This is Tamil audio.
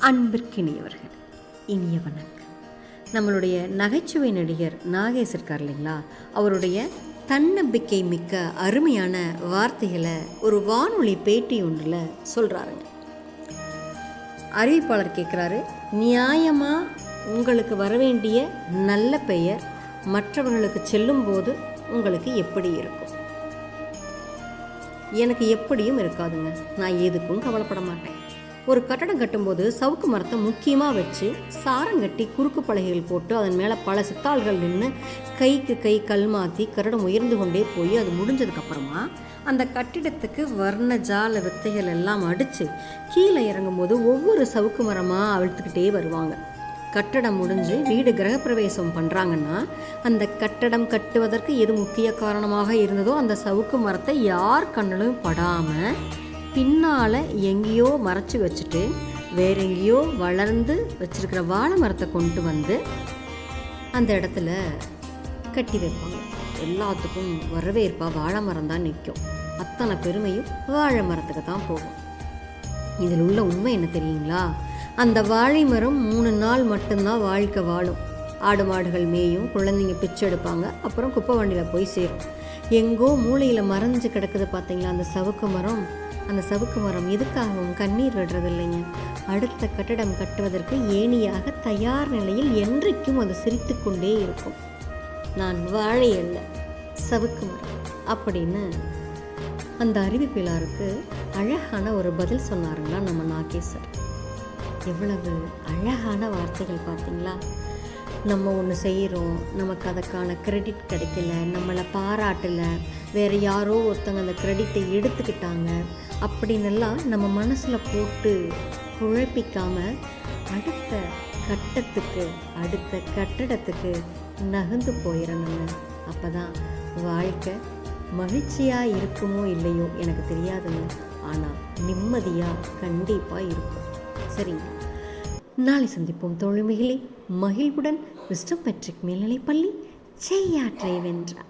அன்பிற்கினியவர்கள் இனிய வணக்கம். நம்மளுடைய நகைச்சுவை நடிகர் நாகேஷ் இருக்கார் இல்லைங்களா? அவருடைய தன்னம்பிக்கை மிக்க அருமையான வார்த்தைகளை ஒரு வானொலி பேட்டி ஒன்றில் சொல்கிறாருங்க அறிவிப்பாளர் கேட்குறாரு நியாயமாக உங்களுக்கு வர வேண்டிய நல்ல பெயர் மற்றவர்களுக்கு செல்லும்போது உங்களுக்கு எப்படி இருக்கும்? எனக்கு எப்படியும் இருக்காதுங்க. நான் எதுக்கும் கவலைப்பட மாட்டேன். ஒரு கட்டடம் கட்டும்போது சவுக்கு மரத்தை முக்கியமாக வச்சு சாரம் கட்டி குறுக்கு பலகைகள் போட்டு அதன் மேலே பல சித்தாள்கள் நின்று கைக்கு கை கல் மாற்றி கட்டடம் உயர்ந்து கொண்டே போய் அது முடிஞ்சதுக்கப்புறமா அந்த கட்டிடத்துக்கு வர்ண ஜால வித்தைகள் எல்லாம் அடித்து கீழே இறங்கும்போது ஒவ்வொரு சவுக்கு மரமாக அவிழ்த்துக்கிட்டே வருவாங்க. கட்டடம் முடிஞ்சு வீடு கிரகப்பிரவேசம் பண்ணுறாங்கன்னா அந்த கட்டடம் கட்டுவதற்கு எது முக்கிய காரணமாக இருந்ததோ அந்த சவுக்கு மரத்தை யார் கண்ணிலும் படாமல் பின்னால் எங்கேயோ மறைச்சி வச்சுட்டு வேற எங்கேயோ வளர்ந்து வச்சுருக்கிற வாழை மரத்தை கொண்டு வந்து அந்த இடத்துல கட்டி வைப்பாங்க. எல்லாத்துக்கும் வரவேற்பா வாழை மரம் தான் நிற்கும். அத்தனை பெருமையும் வாழை மரத்துக்கு தான் போகும். இதில் உள்ள உண்மை என்ன தெரியுங்களா? அந்த வாழை மரம் மூணு நாள் மட்டும்தான் வாழ்க்கை வாழும். ஆடு மாடுகள் மேயும் குழந்தைங்க பிச்சை எடுப்பாங்க அப்புறம் குப்பை வண்டியில் போய் சேரும். எங்கோ மூளையில் மறைஞ்சு கிடக்குது பார்த்தீங்களா அந்த சவுக்கு மரம்? அந்த சவுக்கு மரம் எதுக்காகவும் கண்ணீர் விடுறதில்லைங்க. அடுத்த கட்டடம் கட்டுவதற்கு ஏணியாக தயார் நிலையில் என்றைக்கும் அது சிரித்து கொண்டே இருக்கும். நான் வாழை அல்ல சவுக்கு மரம். அப்படின்னு அந்த அறிவிப்பிலாருக்கு அழகான ஒரு பதில் சொன்னாருங்களா நம்ம நாகேசர். எவ்வளவு அழகான வார்த்தைகள் பார்த்தீங்களா நம்ம ஒன்று செய்கிறோம் நமக்கு அதுக்கான கிரெடிட் கிடைக்கல. நம்மளை பாராட்டலை. வேறு யாரோ ஒருத்தங்க அந்த கிரெடிட்டை எடுத்துக்கிட்டாங்க. அப்படின்னெல்லாம் நம்ம மனசில் போட்டு குழப்பிக்காமல் அடுத்த கட்டத்துக்கு அடுத்த கட்டடத்துக்கு நகர்ந்து போயிடணுங்க. அப்போ தான் வாழ்க்கை மகிழ்ச்சியாக இருக்குமோ இல்லையோ எனக்கு தெரியாதுங்க. ஆனால் நிம்மதியாக கண்டிப்பாக இருக்கும். சரிங்க. நாளை சந்திப்போம் தோழமைகளே மகிழ்வுடன் விஸ்டம் பெட்ரிக் மேல்நிலைப்பள்ளி செய்யாற்றை வென்றார்.